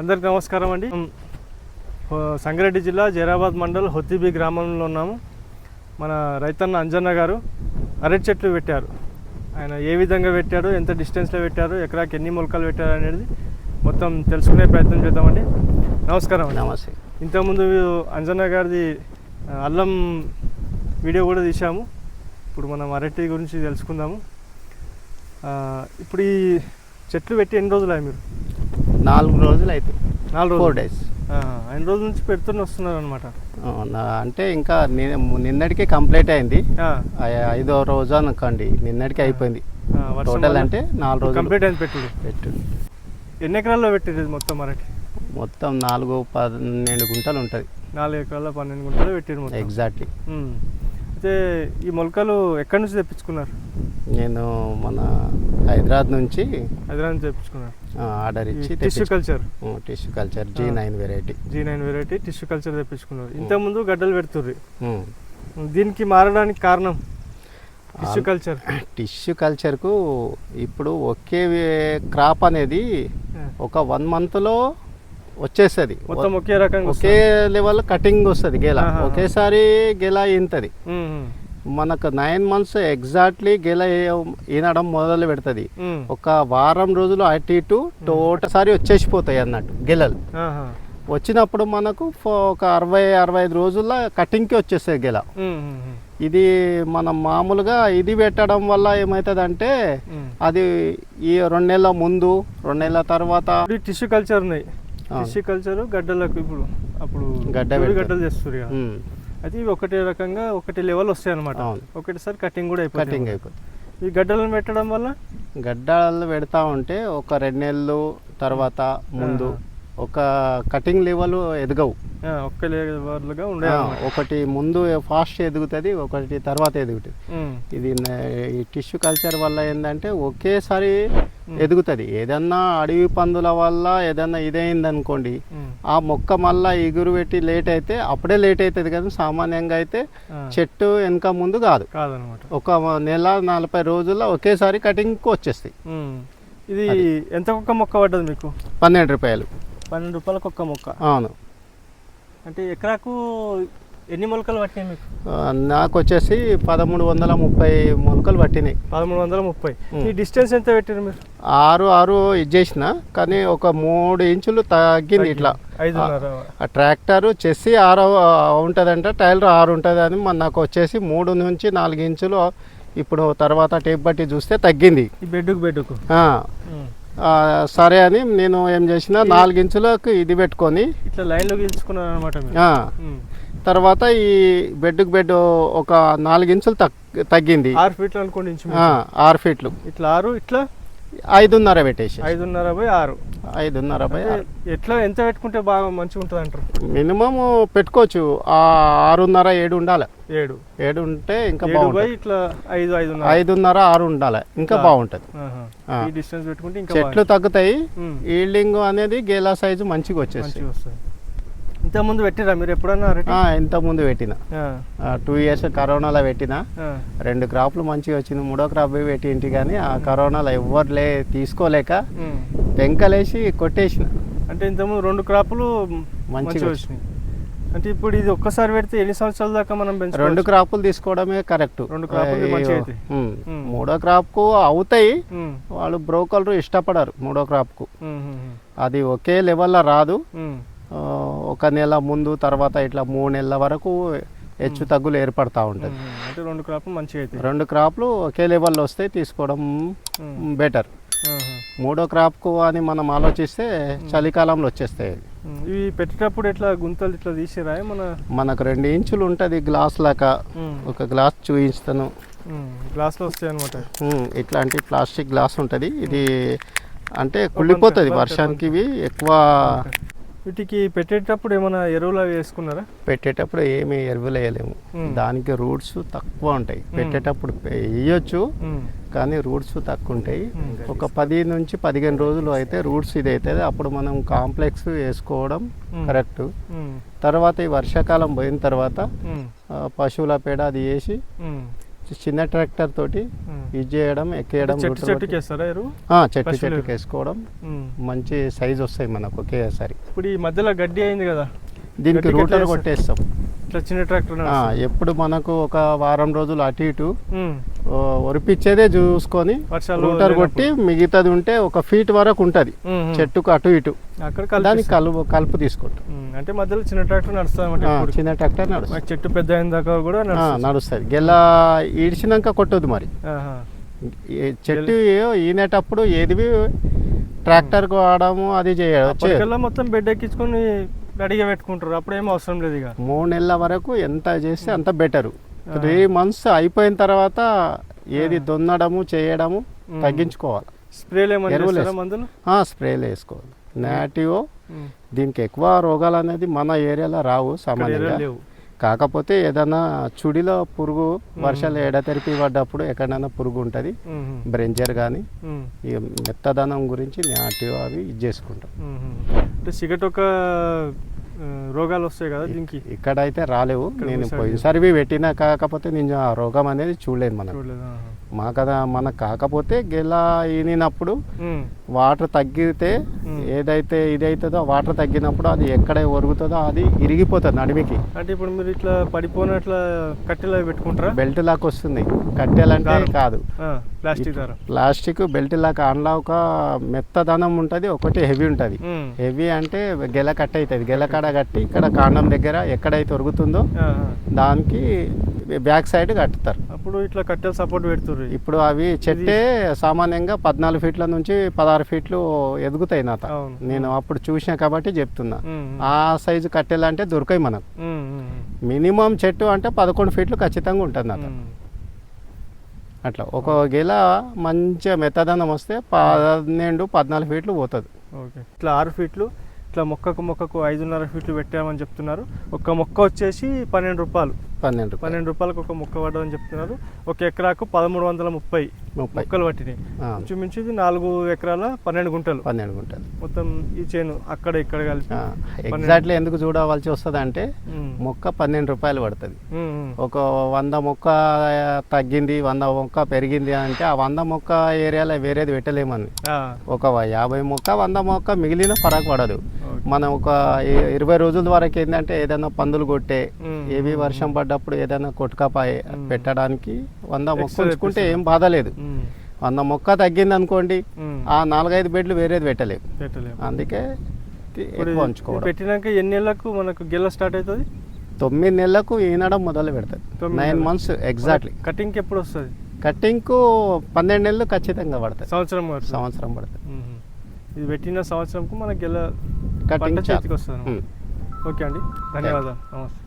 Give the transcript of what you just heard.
అందరికి నమస్కారం అండి. సంగారెడ్డి జిల్లా జైరాబాద్ మండల్ హొత్తిబి గ్రామంలో ఉన్నాము. మన రైతన్న అంజన్న గారు అరటి చెట్లు పెట్టారు. ఆయన ఏ విధంగా పెట్టారు ఎంత డిస్టెన్స్లో పెట్టారు ఎకరాకి ఎన్ని మొలకలు పెట్టారు అనేది మొత్తం తెలుసుకునే ప్రయత్నం చేద్దామండి. నమస్కారం అండి. నమస్తే. ఇంతకుముందు అంజన్న గారిది అల్లం వీడియో కూడా తీసాము ఇప్పుడు మనం అరటి గురించి తెలుసుకుందాము. ఇప్పుడు ఈ చెట్లు పెట్టి ఎన్ని రోజులు మీరు? నాలుగు రోజులు అయితే. నాలుగు ఫోర్ డేస్ ఎన్ని రోజుల నుంచి పెడుతూనే వస్తున్నారు అనమాట అంటే ఇంకా నిన్నటికి కంప్లీట్ అయింది. ఐదో రోజు అనుకోండి నిన్నటికి అయిపోయింది. టోటల్ అంటే నాలుగు రోజులు. కంప్లీట్ అయింది పెట్టుడు. పెట్టు ఎన్ని ఎకరాల్లో పెట్టారు ఇది మొత్తం అరటి? మొత్తం నాలుగు పన్నెండు గుంటలు ఉంటుంది. నాలుగు ఎకరాల్లో పన్నెండు గుంటలు పెట్టారు మొత్తం. ఎగ్జాక్ట్లీ. అయితే ఈ మొలకలు ఎక్కడి నుంచి తెప్పించుకున్నారు? నేను మన హైదరాబాద్ నుంచి హైదరాబాద్ నుంచి తెప్పించుకున్నారు. ఆర్డర్ ఇచ్చి tissue culture. Tissue culture G nine variety. G nine variety tissue culture తెప్పించుకున్నారు. ఇంతకుముందు గడ్డలు పెడుతుర్రి. దీనికి మారడానికి కారణం టిష్యూ కల్చర్. టిష్యూ కల్చర్కు ఇప్పుడు ఒకే క్రాప్ అనేది ఒక వన్ మంత్లో వచ్చేస్తుంది. మొత్తం ఒకే రకంగా ఒకే లెవెల్ కటింగ్ వస్తుంది గెల. ఒకేసారి గెల ఇంతది మనకు నైన్ మంత్స్ ఎగ్జాక్ట్లీ గెల ఈనడం మొదలు పెడుతుంది. ఒక వారం రోజులు అటు ఇటు టోటసారి వచ్చేసిపోతాయి అన్నట్టు గెలలు. వచ్చినప్పుడు మనకు ఒక అరవై అరవై ఐదు రోజుల్లో కటింగ్కి వచ్చేస్తాయి గెల ఇది మనం మామూలుగా ఇది పెట్టడం వల్ల ఏమవుతుందంటే. అది ఈ రెండు నెలల ముందు రెండు నెలల తర్వాత టిష్యూ కల్చర్ ఉన్నాయి. టిష్యూ కల్చర్ గడ్డలకు ఇప్పుడు అప్పుడు గడ్డ. గడ్డలు చేస్తారు అయితే ఇవి ఒకటే రకంగా ఒకటి లెవెల్ వస్తాయి అనమాట. ఒకటిసారి కటింగ్ కూడా అయిపోతుంది. కటింగ్ అయిపోతుంది. ఈ గడ్డలను పెట్టడం వల్ల? గడ్డలు పెడతా ఉంటే ఒక రెండు నెలలు తర్వాత ముందు ఒక కటింగ్ లెవెల్ ఎదగవు. ఒక్క లెవెల్గా ఉండే ఒకటి ముందు ఫాస్ట్ ఎదుగుతుంది ఒకటి తర్వాత ఎదుగుతుంది. ఇది ఈ టిష్యూ కల్చర్ వల్ల ఏంటంటే ఒకేసారి ఎదుగుతుంది. ఏదన్నా అడవి పందుల వల్ల ఏదన్నా ఇదైంది అనుకోండి ఆ మొక్క మళ్ళా ఎగురు పెట్టి లేట్ అయితే అప్పుడే లేట్ అవుతుంది కానీ సామాన్యంగా అయితే చెట్టు వెనక ముందు కాదు. ఒక నెల నలభై రోజుల్లో ఒకేసారి కటింగ్కి వచ్చేస్తాయి. ఇది ఎంత ఒక్క మొక్క పడ్డది మీకు? పన్నెండు రూపాయలు. పన్నెండు రూపాయలకు ఒక్క మొక్క. అవును. అంటే ఎకరాకు ఎన్ని మొలకలు పట్టినాయి మీకు? నాకు వచ్చేసి పదమూడు వందల ముప్పై మొలకలు పట్టినాయి. పదమూడు వందల ముప్పై. ఈ డిస్టెన్స్ ఎంత పెట్టారు మీరు? ఆరు ఆరు ఇది చేసిన కానీ ఒక మూడు ఇంచులు తగ్గింది ఇట్లా. ఐదున్నర. ఆ ట్రాక్టర్ చెస్సి ఆరు ఉంటుందంట టైలర్ ఆరు ఉంటుంది అని మన నాకు వచ్చేసి మూడు నుంచి నాలుగు ఇంచులు ఇప్పుడు తర్వాత టేప్ బట్టి చూస్తే తగ్గింది. బెడ్కు బెడ్కు సరే అని నేను ఏం చేసిన? నాలుగు ఇంచులకు ఇది పెట్టుకొని ఇట్లా లైన్లో గీల్చుకున్నారు అనమాట. తర్వాత ఈ బెడ్కు బెడ్ ఒక నాలుగు ఇంచులు తగ్- తగ్గింది. ఆరు ఫీట్లు అనుకోండి ఆరు ఫీట్లు. ఇట్లా ఆరు ఇట్లా ఐదున్నర పెట్టేసి. ఐదున్నర బై ఆరు. ఐదున్నర బై. ఎట్లా ఎంత పెట్టుకుంటే బాగా మంచిగా ఉంటుంది అంటారు? మినిమం పెట్టుకోవచ్చు. ఆ ఆరున్నర ఏడు ఉండాలి. ఏడు. ఏడు ఉంటే ఇంకా బాగుంటుంది. ఇట్లా ఐదు ఐదున్నర. ఐదున్నర ఆరు ఉండాలి. ఇంకా. బాగుంటుంది. డిస్టెన్స్ పెట్టుకుంటే ఇంకా చెట్లు తగ్గుతాయి. ఈల్డింగ్ అనేది గేలా సైజు మంచిగా వచ్చేస్తాయి. మంచిగా వస్తుంది ఇంత ముందు పెట్టిరా మీరు ఎప్పుడన్నా అరటి ఆ, ఇంత ముందు పెట్టిన. ఆ, టూ ఇయర్స్ కరోనాలో పెట్టిన. రెండు క్రాప్లు మంచిగా వచ్చింది మూడో క్రాప్ పోయి పెట్టి ఇంటి కానీ ఆ కరోనాలో ఎవ్వరు లే తీసుకోలేక. పెంకలేసి కొట్టేసిన. అంటే ఇంతకుముందు రెండు క్రాపులు మంచిగా వచ్చినాయి. అంటే ఇప్పుడు ఇది ఒక్కసారి పెడితే ఎన్ని సంవత్సరాల దాకా మనం రెండు క్రాపులు తీసుకోవడమే కరెక్ట్. రెండు అవుతాయి. మూడో క్రాప్కు అవుతాయి. ఉమ్, వాళ్ళు బ్రోకర్లు ఇష్టపడరు మూడో క్రాప్కు. ఉమ్, ఉమ్, అది ఒకే లెవెల్లో రాదు. ఒక నెల ముందు తర్వాత ఇట్లా మూడు నెలల వరకు హెచ్చు తగ్గులు ఏర్పడతా ఉంటుంది. అంటే రెండు క్రాపులు మంచిగా రెండు క్రాప్లు ఒకే లెవెల్లో వస్తే తీసుకోవడం. బెటర్. మూడో క్రాప్కు అని మనం ఆలోచిస్తే చలికాలంలో వచ్చేస్తాయి. ఇవి పెట్టేటప్పుడు ఎట్లా గుంతలు ఇట్లా తీసిరా మన మనకు రెండు ఇంచులు ఉంటుంది గ్లాస్ లాగా. ఉమ్, ఒక గ్లాస్ చూపిస్తాను. గ్లాస్లో వస్తాయి అనమాట ఇట్లాంటి ప్లాస్టిక్ గ్లాస్ ఉంటుంది. ఇది అంటే కుళ్ళిపోతుంది వర్షానికి ఇవి ఎక్కువ వీటికి పెట్టేటప్పుడు ఏమైనా ఎరువులు అవి వేసుకున్నారా? పెట్టేటప్పుడు ఏమి ఎరువులు వేయలేము. దానికి రూట్స్ తక్కువ ఉంటాయి. పెట్టేటప్పుడు వేయొచ్చు కానీ రూట్స్ తక్కువ ఉంటాయి. ఒక పది నుంచి పదిహేను రోజులు అయితే రూట్స్ ఇది అవుతుంది అప్పుడు మనం కాంప్లెక్స్ వేసుకోవడం. కరెక్ట్. తర్వాత ఈ వర్షాకాలం పోయిన తర్వాత పశువుల పేడ అది వేసి. చిన్న ట్రాక్టర్ తోటి. ఇది చేయడం ఎక్కేయడం చెట్టు చెట్టుకి చెట్టు చెట్టుకి. వేసుకోవడం ఉమ్. మంచి సైజ్ వస్తాయి మనకు ఒకేసారి ఇప్పుడు ఈ మధ్యలో గడ్డి అయింది కదా దీనికి రూటర్? కొట్టేస్తాం చిన్న ట్రాక్టర్ ఎప్పుడు మనకు ఒక వారం రోజులు అటు ఇటు. ఓ, ఒరిపిచ్చేదే చూసుకొని వర్షాలు రూటర్. కొట్టి మిగతాది ఉంటే ఒక ఫీట్ వరకు ఉంటుంది. చెట్టుకు అటు ఇటు. దానికి కలిపి కలుపు తీసుకుంటాం. అంటే మధ్యలో చిన్న ట్రాక్టర్ నడుస్తుంది చిన్న ట్రాక్టర్ నడుస్తుంది. చెట్టు పెద్ద అయిన దాకా కూడా నడుస్తుంది. నడుస్తుంది. గెల ఈడ్చినాక కొట్టదు మరి. చెట్టు ఈనేటప్పుడు ఏది ట్రాక్టర్ వాడము అది చేయడం మొత్తం బెడ్ ఎక్కించుకొని రెడీగా పెట్టుకుంటారు. అప్పుడు ఏం అవసరం లేదు ఇక. మూడు నెలల వరకు ఎంత చేస్తే అంత బెటరు. త్రీ మంత్స్ అయిపోయిన తర్వాత ఏది దున్నడము చేయడము. తగ్గించుకోవాలి. స్ప్రేలు. మందులు? స్ప్రేలు వేసుకోవాలి. నాటివో. దీనికి ఎక్కువ రోగాలు అనేది మన ఏరియాలో రావు సామాన్యంగా. కాకపోతే ఏదైనా చుడిలో పురుగు వర్షాలు ఎడతెరిపి పడ్డప్పుడు ఎక్కడైనా పురుగు ఉంటుంది. బ్రెంజర్ కానీ ఇక మెత్తదనం గురించి నాటివ్ అవి ఇది చేసుకుంటాం. అంటే సిగట్ ఒక రోగాలు వస్తాయి కదా దీనికి? ఇక్కడైతే రాలేవు. నేను పోయినసారి పెట్టినా కాకపోతే నేను ఆ రోగం అనేది చూడలేదు మనం. మా కదా మనకు కాకపోతే గెల ఈనినప్పుడు వాటర్ తగ్గితే. ఏదైతే ఇది అవుతుందో వాటర్ తగ్గినప్పుడు అది ఎక్కడ ఒరుగుతుందో అది ఇరిగిపోతుంది నడిమికి. అంటే ఇప్పుడు మీరు ఇట్లా పడిపోయినట్లా కట్టెలు పెట్టుకుంటారా? బెల్ట్ లాక్ వస్తుంది. కట్టెలంటే. కాదు. ప్లాస్టిక్ ప్లాస్టిక్ బెల్ట్ లాక్ అందులో ఒక మెత్తదనం ఉంటుంది ఒకటి హెవీ ఉంటుంది. హెవీ అంటే గెల కట్ అవుతుంది గెల కాడ కట్టి ఇక్కడ కాండం దగ్గర ఎక్కడైతే ఒరుగుతుందో. దానికి బ్యాక్ సైడ్ కట్టుతారు. అప్పుడు ఇట్లా కట్టెలు సపోర్ట్ పెడుతుర్రు. ఇప్పుడు అవి చెట్టే సామాన్యంగా పద్నాలుగు ఫీట్ల నుంచి పదహారు ఫీట్లు ఎదుగుతాయి నాత. నేను అప్పుడు చూసిన కాబట్టి చెప్తున్నా. ఆ సైజు కట్టెలు అంటే దొరకాయి మనకు. మినిమం చెట్టు అంటే పదకొండు ఫీట్లు ఖచ్చితంగా ఉంటుంది నాత. అట్లా ఒక గెల మంచిగా మెత్తదనం వస్తే పన్నెండు పద్నాలుగు ఫీట్లు పోతుంది. ఓకే. ఇట్లా ఆరు ఫీట్లు ఇట్లా మొక్కకు మొక్కకు ఐదున్నర ఫీట్లు పెట్టామని చెప్తున్నారు. ఒక మొక్క వచ్చేసి పన్నెండు రూపాయలు. పన్నెండు. పన్నెండు రూపాయలకు ఒక మొక్క పడ్డదని చెప్తున్నారు. ఒక ఎకరాకు పదమూడు వందల ముప్పై మొక్కలు పట్టినాయి ఇంచుమించు ఇది నాలుగు ఎకరాల పన్నెండు గుంటలు. పన్నెండు ఉంటుంది మొత్తం ఈ చేను అక్కడ ఇక్కడ కలిపి ఎగ్జాక్ట్లీ ఎందుకు చూడవలసి వస్తుంది అంటే మొక్క పన్నెండు రూపాయలు పడుతుంది. ఒక వంద మొక్క తగ్గింది వంద మొక్క పెరిగింది అంటే ఆ వంద మొక్క ఏరియాలో వేరేది పెట్టలేమని ఒక యాభై మొక్క వంద మొక్క మిగిలిన ఫరక్ పడదు. మనం ఒక ఇరవై రోజుల వరకు ఏంటంటే ఏదైనా పందులు కొట్టే ఏవి వర్షం పడ్డప్పుడు ఏదైనా కొట్టుకపాయ. పెట్టడానికి వంద మొక్క ఉంచుకుంటే. ఏం బాధ లేదు. వంద మొక్క తగ్గింది అనుకోండి ఆ నాలుగైదు బెడ్లు వేరేది పెట్టలేము అందుకే పెట్టినాక ఎన్ని నెలలకు మనకు గిల్ల స్టార్ట్ అవుతుంది? తొమ్మిది నెలలకు ఈనడం మొదలు పెడుతుంది తొమ్మిది నైన్. మంత్స్ ఎగ్జాక్ట్లీ కటింగ్కి ఎప్పుడు వస్తుంది? కటింగ్కు పన్నెండు నెలలు ఖచ్చితంగా పడుతుంది సంవత్సరం సంవత్సరం పడుతుంది. ఇది పెట్టిన సంవత్సరంకు మనకి గెల కటింగ్ చాలు. చేతికి వస్తుంది. ఓకే అండి. ధన్యవాదాలు. నమస్తే.